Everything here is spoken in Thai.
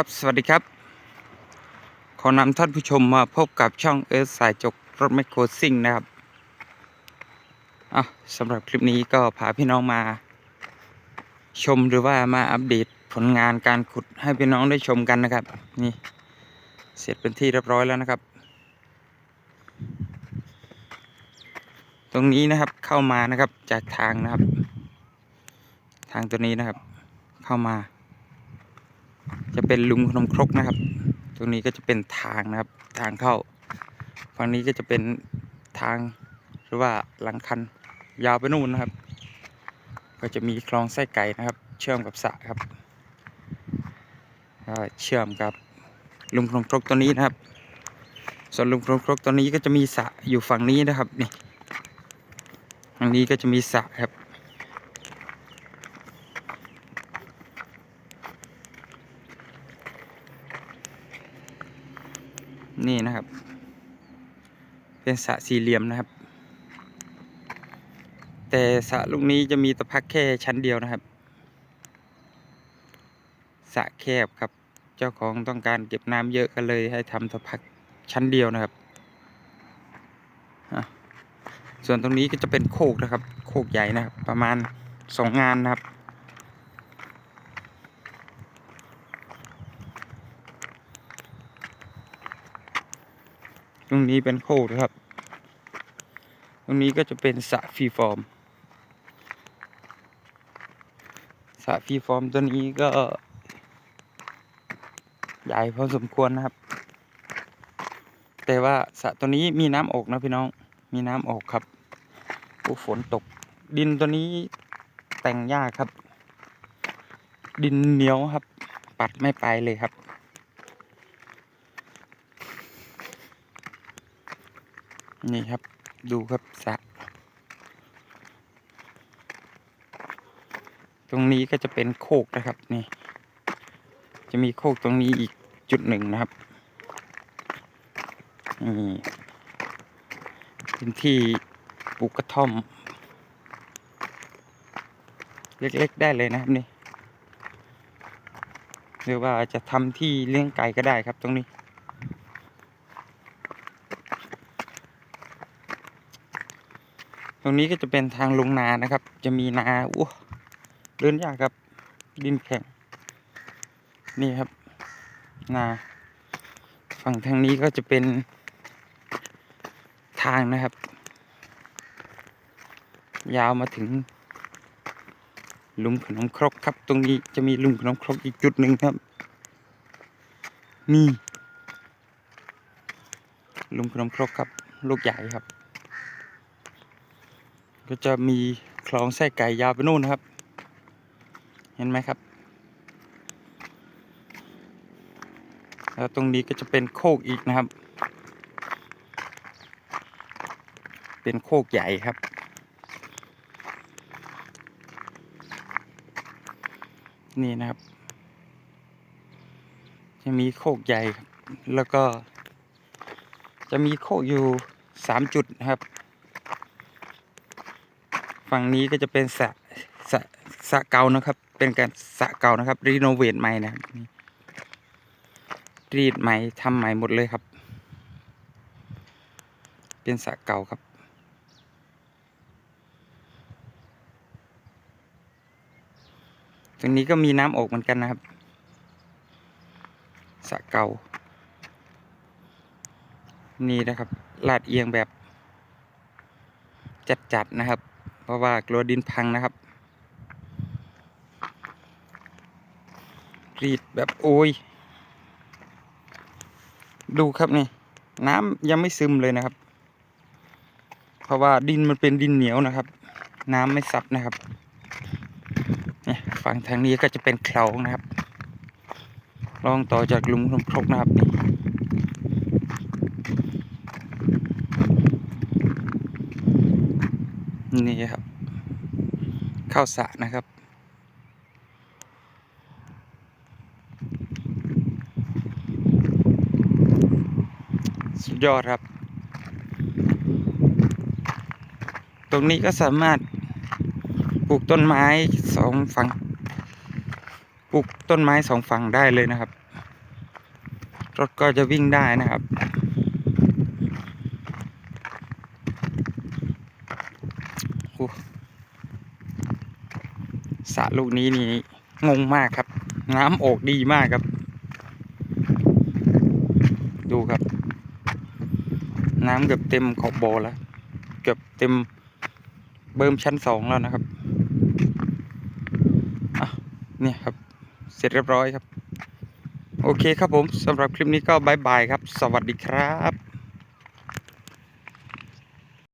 ครับ สวัสดีครับ ขอนำท่านผู้ชมมาพบกับช่องเอิร์ธสายจกรถแมคโครซิ่งนะครับอะสำหรับคลิปนี้ก็พาพี่น้องมา ชมหรือว่ามาอัปเดตผลงานการขุดให้พี่น้องได้ชมกันนะครับ นี่ เสร็จเป็นที่เรียบร้อยแล้วนะครับ ตรงนี้นะครับเข้ามานะครับจากทางนะครับ ทางตัวนี้นะครับ เข้ามา จะเป็นลุมขนมครกนะครับ ตรงนี้ก็จะเป็นทางนะครับทางเข้า ฝั่งนี้ก็จะเป็นทางหรือว่าหลังคันยาวไปนู่นนะครับ ก็จะมีคลองไส้ไก่นะครับ เชื่อมกับสระครับเชื่อมกับลุมขนมครกตัวนี้นะครับ ส่วนลุมขนมครกตัวนี้ก็จะมีสระอยู่ฝั่งนี้นะครับนี่ฝั่งนี้ก็จะมีสระครับ นี่นะครับ เป็นสระสี่เหลี่ยมนะครับ แต่สระลูกนี้จะมีตะพักแค่ชั้นเดียวนะครับสระแคบครับ เจ้าของต้องการเก็บน้ำเยอะก็เลยให้ทำตะพักชั้นเดียวนะครับส่วนตรงนี้ก็จะเป็นโคกนะครับ โคกใหญ่นะครับ ประมาณสองงานนะครับ รงนี้เป็นโคกนะครับ ตรงนี้ก็จะเป็นสระฟรีฟอร์มสระฟรีฟอร์มตัวนี้ก็ ใหญ่พอสมควรนะครับ แต่ว่าสระตัวนี้มีน้ำออกนะพี่น้อง มีน้ำออกครับโอ้ฝนตก ดินตัวนี้แต่งยากครับ ดินเหนียวครับ ปัดไม่ไปเลยครับ นี่ครับดูครับสระตรงนี้ก็จะเป็นโคกนะครับนี่ จะมีโคกตรงนี้อีกจุดหนึ่งนะครับนี่เป็นที่ปลูกกระท่อม เล็กๆได้เลยนะครับนี่หรือว่าจะทำที่เลี้ยงไก่ก็ได้ครับตรงนี้ รงนี้ก็จะเป็นทางลงนานะครับ จะมีนาอ้วเดินยากครับ ดินแข็ง นี่ครับ นา ฝั่งทางนี้ก็จะเป็นทางนะครับ ยาวมาถึงหลุมขนมครกครับ ตรงนี้จะมีหลุมขนมครกอีกจุดหนึ่งครับ นี่หลุมขนมครกครับ ลูกใหญ่ครับ ก็จะมีคลองไส้ไก่ยาวไปนู่นนะครับ เห็นไหมครับ แล้วตรงนี้ก็จะเป็นโคกอีกนะครับ เป็นโคกใหญ่ครับ นี่นะครับ จะมีโคกใหญ่ครับแล้วก็จะมีโคกอยู่สามจุดนะครับ ฝั่งนี้ก็จะเป็นสระสระสระเก่านะครับ เป็นการสระเก่านะครับ รีโนเวทใหม่นะครับรีดใหม่ทำใหม่หมดเลยครับ เป็นสระเก่าครับ ตรงนี้ก็มีน้ำออกเหมือนกันนะครับสระเก่า นี่นะครับ ลาดเอียงแบบจัดๆนะครับ เพราะว่ากลัวดินพังนะครับ รีดแบบโอ้ย ดูครับนี่ น้ำยังไม่ซึมเลยนะครับ เพราะว่าดินมันเป็นดินเหนียวนะครับ น้ำไม่ซับนะครับนี่ฝั่งทางนี้ก็จะเป็นคลองนะครับ ลองต่อจากลุมครกนะครับ นี่ครับ เข้าสระนะครับ สุดยอดครับ ตรงนี้ก็สามารถปลูกต้นไม้สองฝั่งปลูกต้นไม้สองฝั่งได้เลยนะครับ รถก็จะวิ่งได้นะครับ โอ้ สระลูกนี้นี่งงมากครับ น้ำออกดีมากครับ ดูครับ น้ำเกือบเต็มขอบบ่อแล้ว เกือบเต็มเบิ่มชั้นสองแล้วนะครับอะเนี่ยครับ เสร็จเรียบร้อยครับ โอเคครับผมสำหรับคลิปนี้ก็บายบายครับ สวัสดีครับ